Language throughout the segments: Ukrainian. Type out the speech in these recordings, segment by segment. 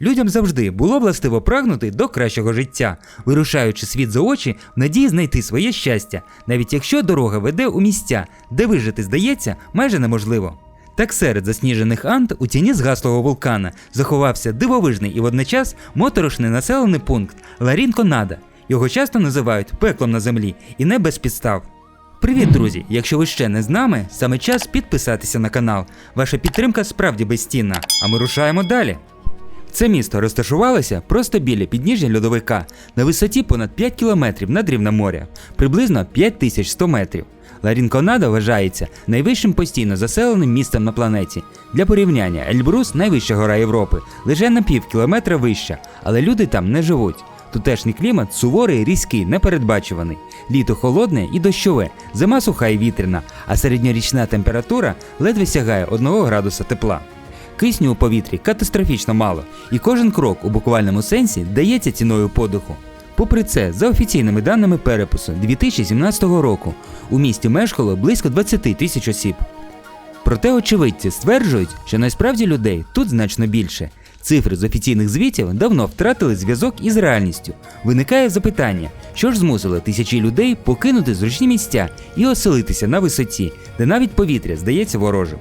Людям завжди було властиво прагнути до кращого життя, вирушаючи світ за очі в надії знайти своє щастя, навіть якщо дорога веде у місця, де вижити здається майже неможливо. Так серед засніжених Анд у тіні згаслого вулкана заховався дивовижний і водночас моторошний населений пункт Ларінконада. Його часто називають пеклом на землі і не без підстав. Привіт, друзі! Якщо ви ще не з нами, саме час підписатися на канал. Ваша підтримка справді безцінна, а ми рушаємо далі. Це місто розташувалося просто біля підніжжя льодовика на висоті понад 5 кілометрів над рівнем моря, приблизно 5100 метрів. Ларінконада вважається найвищим постійно заселеним містом на планеті. Для порівняння, Ельбрус, найвища гора Європи, лише на пів кілометра вища, але люди там не живуть. Тутешній клімат суворий, різкий, непередбачуваний. Літо холодне і дощове, зима суха і вітряна, а середньорічна температура ледве сягає 1 градуса тепла. Кисню у повітрі катастрофічно мало, і кожен крок у буквальному сенсі дається ціною подиху. Попри це, за офіційними даними перепису 2017 року у місті мешкало близько 20 тисяч осіб. Проте очевидці стверджують, що насправді людей тут значно більше. Цифри з офіційних звітів давно втратили зв'язок із реальністю. Виникає запитання, що ж змусило тисячі людей покинути зручні місця і оселитися на висоті, де навіть повітря здається ворожим.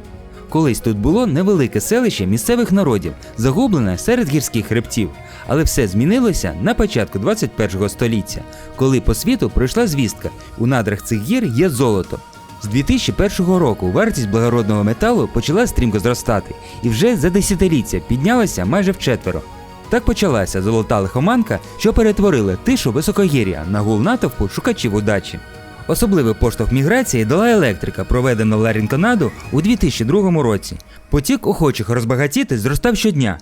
Колись тут було невелике селище місцевих народів, загублене серед гірських хребтів, але все змінилося на початку 21 століття, коли по світу пройшла звістка: у надрах цих гір є золото. З 2001 року вартість благородного металу почала стрімко зростати і вже за десятиліття піднялася майже вчетверо. Так почалася золота лихоманка, що перетворила тишу високогір'я на гул натовпу шукачів удачі. Особливий поштовх міграції дала електрика, проведена в Ларінконаду у 2002 році. Потік охочих розбагатіти зростав щодня.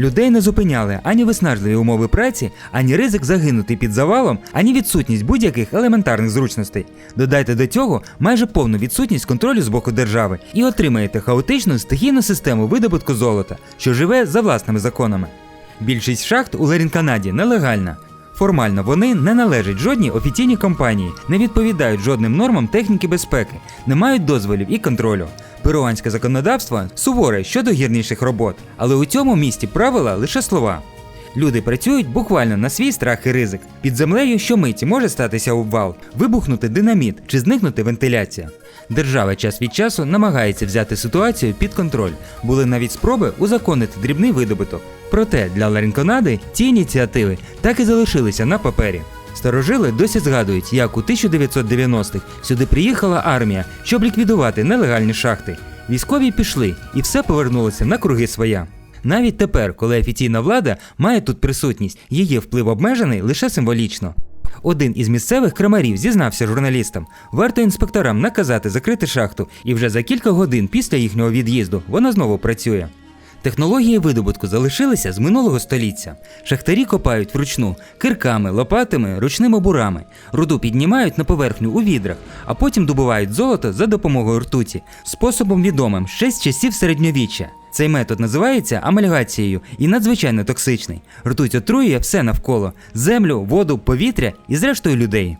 Людей не зупиняли ані виснажливі умови праці, ані ризик загинути під завалом, ані відсутність будь-яких елементарних зручностей. Додайте до цього майже повну відсутність контролю з боку держави і отримаєте хаотичну стихійну систему видобутку золота, що живе за власними законами. Більшість шахт у Ларінканаді нелегальна. Формально вони не належать жодній офіційній компанії, не відповідають жодним нормам техніки безпеки, не мають дозволів і контролю. Перуанське законодавство суворе щодо гірніших робот, але у цьому місті правила лише слова. Люди працюють буквально на свій страх і ризик. Під землею щомиті може статися обвал, вибухнути динаміт чи зникнути вентиляція. Держава час від часу намагається взяти ситуацію під контроль. Були навіть спроби узаконити дрібний видобуток. Проте для Ларінконади ці ініціативи так і залишилися на папері. Старожили досі згадують, як у 1990-х сюди приїхала армія, щоб ліквідувати нелегальні шахти. Військові пішли, і все повернулося на круги своя. Навіть тепер, коли офіційна влада має тут присутність, її вплив обмежений лише символічно. Один із місцевих крамарів зізнався журналістам, варто інспекторам наказати закрити шахту, і вже за кілька годин після їхнього від'їзду вона знову працює. Технології видобутку залишилися з минулого століття. Шахтарі копають вручну кирками, лопатами, ручними бурами. Руду піднімають на поверхню у відрах, а потім добувають золото за допомогою ртуті, способом відомим ще з часів середньовіччя. Цей метод називається амальгацією і надзвичайно токсичний. Ртуть отруює все навколо землю, воду, повітря і зрештою людей.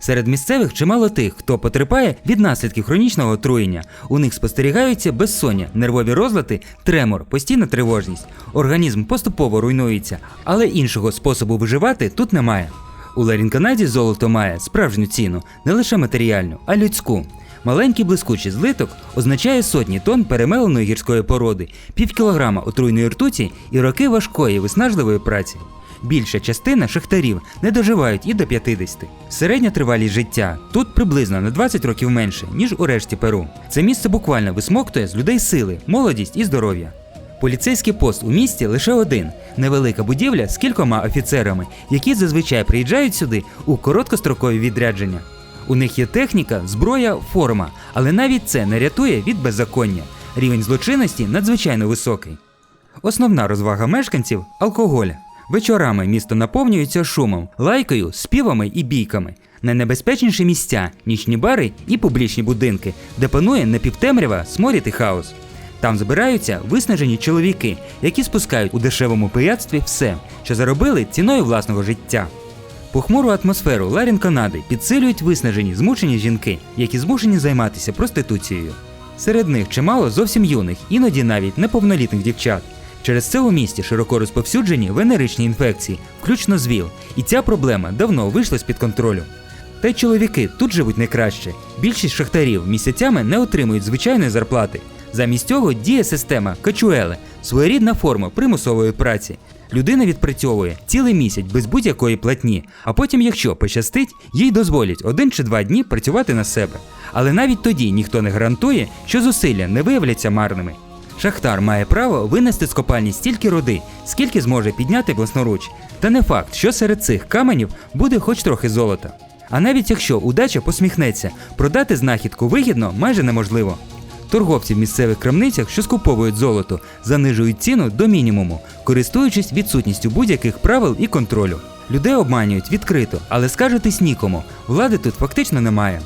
Серед місцевих чимало тих, хто потерпає від наслідків хронічного отруєння. У них спостерігаються безсоння, нервові розлади, тремор, постійна тривожність. Організм поступово руйнується, але іншого способу виживати тут немає. У Ларінканаді золото має справжню ціну, не лише матеріальну, а людську. Маленький блискучий злиток означає сотні тонн перемеленої гірської породи, пів кілограма отруйної ртуті і роки важкої виснажливої праці. Більша частина шахтарів не доживають і до 50. Середня тривалість життя тут приблизно на 20 років менше, ніж у решті Перу. Це місце буквально висмоктує з людей сили, молодість і здоров'я. Поліцейський пост у місті лише один невелика будівля з кількома офіцерами, які зазвичай приїжджають сюди у короткострокові відрядження. У них є техніка, зброя, форма, але навіть це не рятує від беззаконня. Рівень злочинності надзвичайно високий. Основна розвага мешканців алкоголь. Вечорами місто наповнюється шумом, лайкою, співами і бійками. Найнебезпечніші місця нічні бари і публічні будинки, де панує напівтемрява, сморід і хаос. Там збираються виснажені чоловіки, які спускають у дешевому пияцтві все, що заробили ціною власного життя. Похмуру атмосферу Ларін Канади підсилюють виснажені змучені жінки, які змушені займатися проституцією. Серед них чимало зовсім юних, іноді навіть неповнолітних дівчат. Через це у місті широко розповсюджені венеричні інфекції, включно з ВІЛ, і ця проблема давно вийшла з-під контролю. Та й чоловіки тут живуть не краще. Більшість шахтарів місяцями не отримують звичайної зарплати. Замість цього діє система качуели, своєрідна форма примусової праці. Людина відпрацьовує цілий місяць без будь-якої платні, а потім, якщо пощастить, їй дозволять один чи два дні працювати на себе. Але навіть тоді ніхто не гарантує, що зусилля не виявляться марними. Шахтар має право винести з копальні стільки руди, скільки зможе підняти власноруч. Та не факт, що серед цих каменів буде хоч трохи золота. А навіть якщо удача посміхнеться, продати знахідку вигідно майже неможливо. Торговці в місцевих крамницях, що скуповують золото, занижують ціну до мінімуму, користуючись відсутністю будь-яких правил і контролю. Людей обманюють відкрито, але скаржитись нікому. Влади тут фактично немає.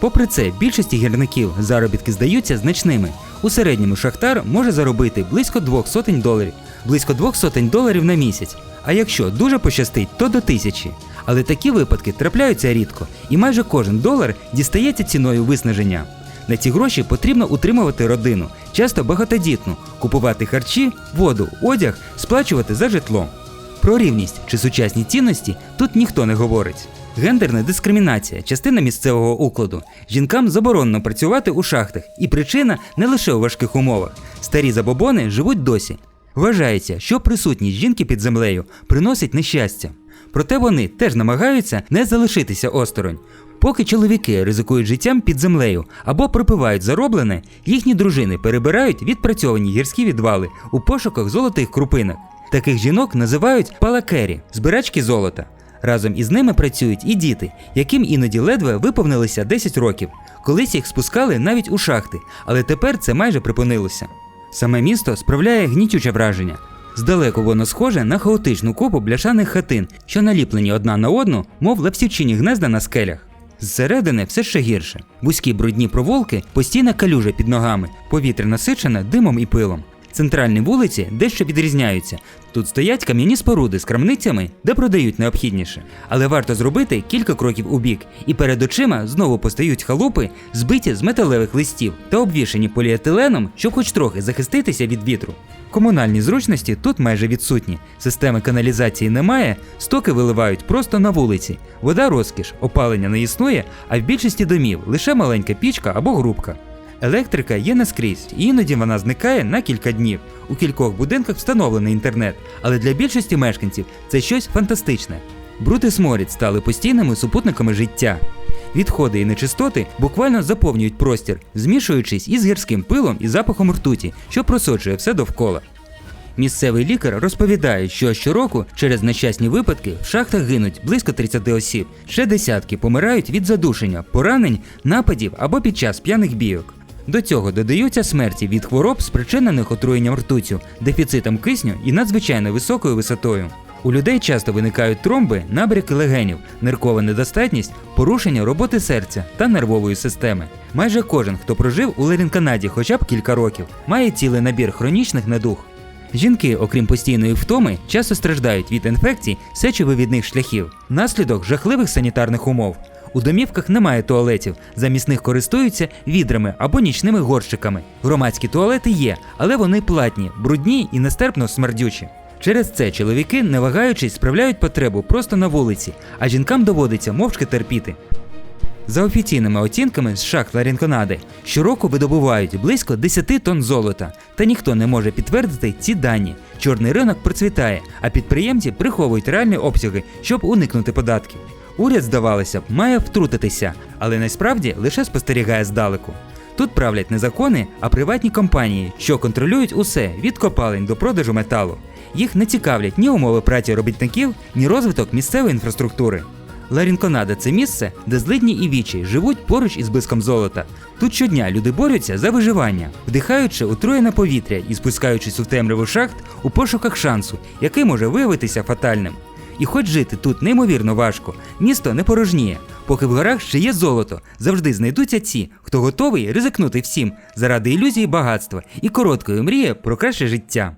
Попри це, більшості гірників заробітки здаються значними. У середньому шахтар може заробити близько двох сотень доларів, близько двох сотень доларів на місяць. А якщо дуже пощастить, то до тисячі. Але такі випадки трапляються рідко, і майже кожен долар дістається ціною виснаження. На ці гроші потрібно утримувати родину, часто багатодітну, купувати харчі, воду, одяг, сплачувати за житло. Про рівність чи сучасні цінності тут ніхто не говорить. Гендерна дискримінація частина місцевого укладу. Жінкам заборонено працювати у шахтах, і причина не лише у важких умовах. Старі забобони живуть досі. Вважається, що присутність жінки під землею приносить нещастя. Проте вони теж намагаються не залишитися осторонь. Поки чоловіки ризикують життям під землею або пропивають зароблене, їхні дружини перебирають відпрацьовані гірські відвали у пошуках золотих крупинок. Таких жінок називають палакері збирачки золота. Разом із ними працюють і діти, яким іноді ледве виповнилося 10 років. Колись їх спускали навіть у шахти, але тепер це майже припинилося. Саме місто справляє гнітюче враження. Здалеку воно схоже на хаотичну купу бляшаних хатин, що наліплені одна на одну, мов лапсівчині гнезда на скелях. Зсередини все ще гірше. Вузькі брудні проволоки, постійна калюжа під ногами, повітря насичене димом і пилом. Центральні вулиці дещо відрізняються. Тут стоять кам'яні споруди з крамницями, де продають необхідніше. Але варто зробити кілька кроків у бік, і перед очима знову постають халупи, збиті з металевих листів та обвішані поліетиленом, щоб хоч трохи захиститися від вітру. Комунальні зручності тут майже відсутні. Системи каналізації немає, стоки виливають просто на вулиці. Вода розкіш, опалення не існує, а в більшості домів лише маленька пічка або грубка. Електрика є не скрізь, і іноді вона зникає на кілька днів. У кількох будинках встановлений інтернет, але для більшості мешканців це щось фантастичне. Бруд і сморід стали постійними супутниками життя. Відходи і нечистоти буквально заповнюють простір, змішуючись із гірським пилом і запахом ртуті, що просочує все довкола. Місцевий лікар розповідає, що щороку через нещасні випадки в шахтах гинуть близько 30 осіб. Ще десятки помирають від задушення, поранень, нападів або під час п'яних бійок. До цього додаються смерті від хвороб, спричинених отруєнням ртуттю, дефіцитом кисню і надзвичайно високою висотою. У людей часто виникають тромби, набряки легенів, ниркова недостатність, порушення роботи серця та нервової системи. Майже кожен, хто прожив у Лерінканаді хоча б кілька років, має цілий набір хронічних недуг. Жінки, окрім постійної втоми, часто страждають від інфекцій сечовивідних шляхів, наслідок жахливих санітарних умов. У домівках немає туалетів, замість них користуються відрами або нічними горщиками. Громадські туалети є, але вони платні, брудні і нестерпно смердючі. Через це чоловіки, не вагаючись, справляють потребу просто на вулиці, а жінкам доводиться мовчки терпіти. За офіційними оцінками з шахт Ларінконади щороку видобувають близько 10 тонн золота, та ніхто не може підтвердити ці дані. Чорний ринок процвітає, а підприємці приховують реальні обсяги, щоб уникнути податків. Уряд, здавалося б, має втрутитися, але насправді лише спостерігає здалеку. Тут правлять не закони, а приватні компанії, що контролюють усе від копалень до продажу металу. Їх не цікавлять ні умови праці робітників, ні розвиток місцевої інфраструктури. Ларінконада це місце, де злидні і вічі живуть поруч із блиском золота. Тут щодня люди борються за виживання, вдихаючи отруєне повітря і спускаючись у темряву шахт у пошуках шансу, який може виявитися фатальним. І хоч жити тут неймовірно важко, місто не порожніє. Поки в горах ще є золото, завжди знайдуться ті, хто готовий ризикнути всім заради ілюзії багатства і короткої мрії про краще життя.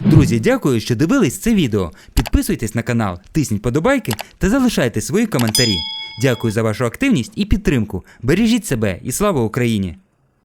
Друзі, дякую, що дивились це відео. Підписуйтесь на канал, тисніть подобайки та залишайте свої коментарі. Дякую за вашу активність і підтримку. Бережіть себе і слава Україні!